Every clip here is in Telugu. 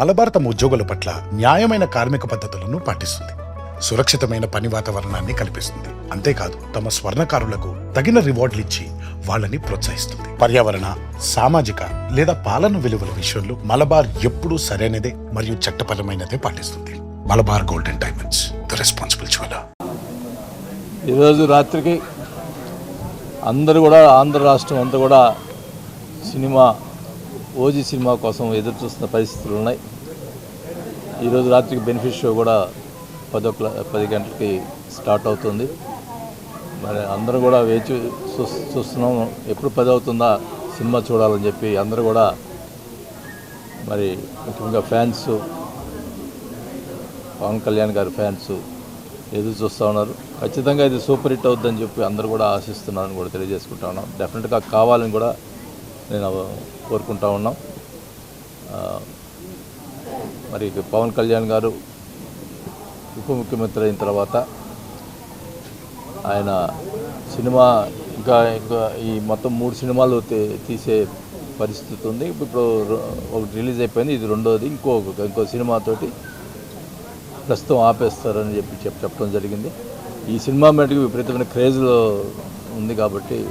మలబార్ తమ ఉద్యోగుల పట్ల న్యాయమైన కార్మిక పద్ధతులను పాటిస్తుంది. సురక్షితమైన పని వాతావరణాన్ని కల్పిస్తుంది. అంతేకాదు తమ స్వర్ణకారులకు తగిన రివార్డులు ఇచ్చి వాళ్ళని ప్రోత్సహిస్తుంది. పర్యావరణ సామాజిక లేదా పాలన విలువల విషయంలో మలబార్ ఎప్పుడూ సరైనదే మరియు చట్టపరమైనదే పాటిస్తుంది. Malabar golden diamonds the responsible jeweller. ఈరోజు రాత్రికి అందరూ కూడా ఆంధ్ర రాష్ట్రం అంతా కూడా సినిమా ఓజీ సినిమా కోసం ఎదురు చూస్తున్న పరిస్థితులు ఉన్నాయి. ఈరోజు రాత్రికి బెనిఫిట్ షో కూడా పదో క్లా పది గంటలకి స్టార్ట్ అవుతుంది. మరి అందరూ కూడా వేచి చూ- చూస్తున్నాం. ఎప్పుడు పది అవుతుందా సినిమా చూడాలని చెప్పి అందరూ కూడా మరి ముఖ్యంగా ఫ్యాన్స్ పవన్ కళ్యాణ్ గారి ఫ్యాన్స్ ఎదురు చూస్తూ ఉన్నారు. ఖచ్చితంగా ఇది సూపర్ హిట్ అవుద్దని చెప్పి అందరూ కూడా ఆశిస్తున్నారని కూడా తెలియజేసుకుంటా ఉన్నాం. డెఫినెట్గా కావాలని కూడా నేను కోరుకుంటా ఉన్నాం. మరి పవన్ కళ్యాణ్ గారు ఉప ముఖ్యమంత్రి అయిన తర్వాత ఆయన సినిమా ఇంకా ఇంకా ఈ మొత్తం మూడు సినిమాలు తీ- తీసే పరిస్థితి ఉంది. ఇప్పుడు ఒకటి రిలీజ్ అయిపోయింది. ఇది రెండోది. ఇంకో ఇంకో సినిమాతోటి ప్రస్తుతం ఆపేస్తారని చెప్పి చెప్ చెప్పడం జరిగింది. ఈ సినిమా మటుకు విపరీతమైన క్రేజ్లో ఉంది కాబట్టి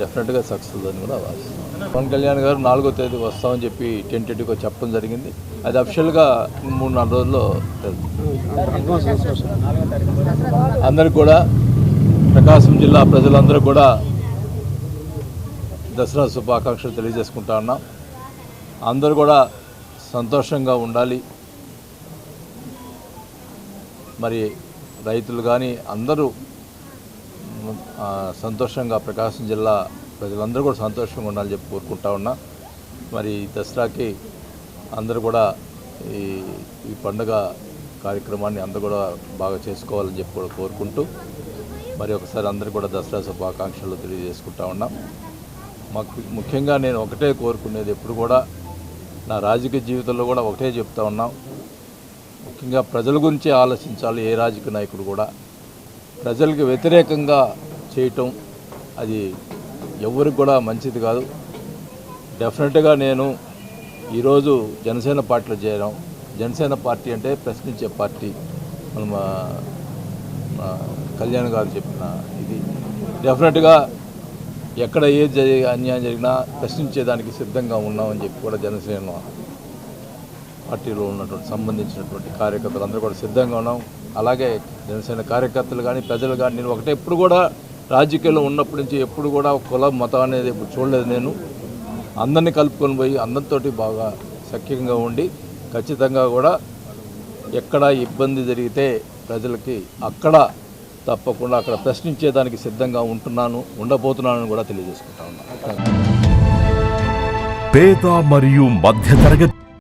డెఫినెట్గా సక్సెస్ అని కూడా ఆశిస్తున్నాం పవన్ కళ్యాణ్ గారు నాలుగో తేదీ వస్తామని చెప్పి టెంటెడ్గా చెప్పడం జరిగింది. అది అఫిషియల్గా మూడు నాలుగు రోజుల్లో అందరికి కూడా ప్రకాశం జిల్లా ప్రజలందరూ కూడా దసరా శుభాకాంక్షలు తెలియజేసుకుంటా ఉన్నాం. అందరూ కూడా సంతోషంగా ఉండాలి. మరి రైతులు కానీ అందరూ సంతోషంగా ప్రకాశం జిల్లా ప్రజలందరూ కూడా సంతోషంగా ఉండాలని చెప్పి కోరుకుంటా ఉన్నా. మరి దసరాకి అందరూ కూడా ఈ ఈ పండుగ కార్యక్రమాన్ని అందరూ కూడా బాగా చేసుకోవాలని చెప్పి కూడా కోరుకుంటూ మరి ఒకసారి అందరూ కూడా దసరా శుభాకాంక్షలు తెలియజేసుకుంటా ఉన్నాం. మాకు ముఖ్యంగా నేను ఒకటే కోరుకునేది ఎప్పుడు కూడా నా రాజకీయ జీవితంలో కూడా ఒకటే చెప్తా ఉన్నాం. ముఖ్యంగా ప్రజల గురించి ఆలోచించాలి ఏ రాజకీయ నాయకుడు కూడా. ప్రజలకు వ్యతిరేకంగా చేయటం అది ఎవరికి కూడా మంచిది కాదు. డెఫినెట్గా నేను ఈరోజు జనసేన పార్టీలో చేరాం. జనసేన పార్టీ అంటే ప్రశ్నించే పార్టీ. మన కళ్యాణ్ గారు చెప్పిన ఇది. డెఫినెట్గా ఎక్కడ ఏ అన్యాయం జరిగినా ప్రశ్నించేదానికి సిద్ధంగా ఉన్నామని చెప్పి కూడా జనసేన పార్టీలో ఉన్నటువంటి సంబంధించినటువంటి కార్యకర్తలు అందరూ కూడా సిద్ధంగా ఉన్నాం. అలాగే జనసేన కార్యకర్తలు కానీ ప్రజలు కానీ నేను ఒకటే ఎప్పుడు కూడా రాజకీయాల్లో ఉన్నప్పటి నుంచి ఎప్పుడు కూడా కుల మతం అనేది ఇప్పుడు చూడలేదు నేను. అందరినీ కలుపుకొని పోయి అందరితోటి బాగా సఖ్యంగా ఉండి ఖచ్చితంగా కూడా ఎక్కడ ఇబ్బంది జరిగితే ప్రజలకి అక్కడ తప్పకుండా అక్కడ ప్రశ్నించేదానికి సిద్ధంగా ఉంటున్నాను ఉండబోతున్నానని కూడా తెలియజేసుకుంటా ఉన్నాను పేద మరియు మధ్యతరగతి